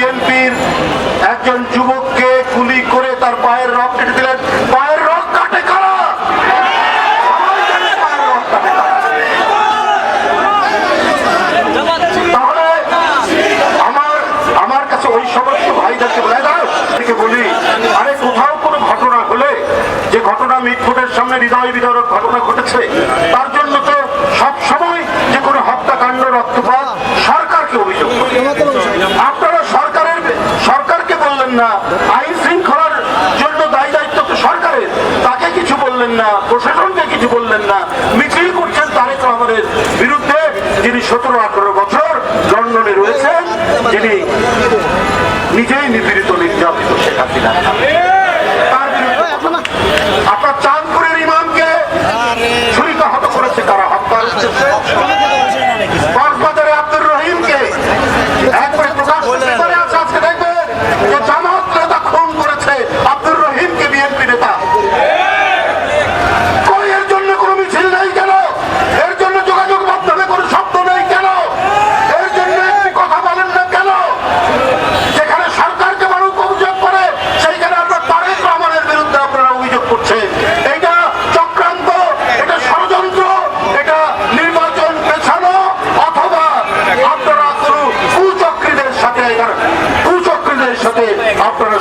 বিএনপির একজন যুবককে গুলি করে তার পায়ের রক কেটে দিলেন। পায়ের রক কাটে তাহলে আমার আমার কাছে ওই সমস্ত ভাইদেরকে বলে দাও বলি, আরে কোথাও কোনো ঘটনা হলে, যে ঘটনা মিটফুটের সামনে হৃদয় বিদারক ঘটনা বললেন না। আইন শৃঙ্খলার জন্য দায়ী দায়িত্ব তো সরকারের। তাকে কিছু বললেন না, প্রশাসনকে কিছু বললেন না। মিছিল করছেন তারেক রহমানের বিরুদ্ধে, যিনি সতেরো আঠারো বছর লন্ডনে রয়েছেন, যিনি নিজেই নিপীড়িত, নির্যাতিত সেখানে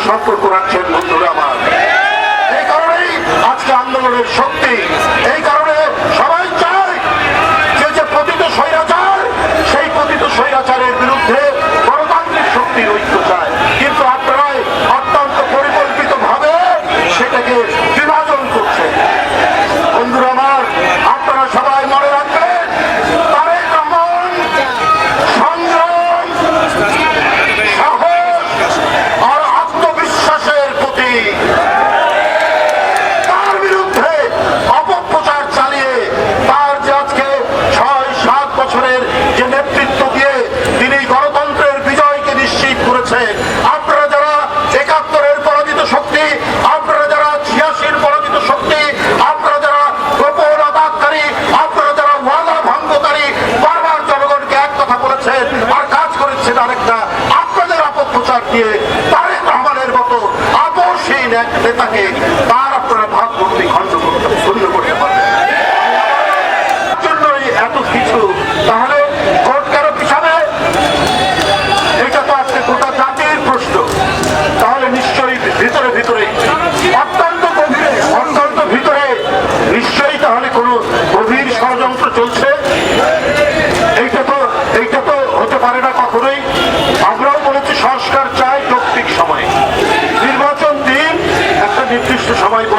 সম্পর্ক রাখছেন বন্ধুরা আমার। এই কারণেই আজকে আন্দোলনের শক্তি হাসিনার একটা আপনাদের অপপ্রচার দিয়ে তারেক রহমানের মতো আবশ্যিক এক নেতাকে তার আপনারা ভাগ করতে খণ্ড সবাই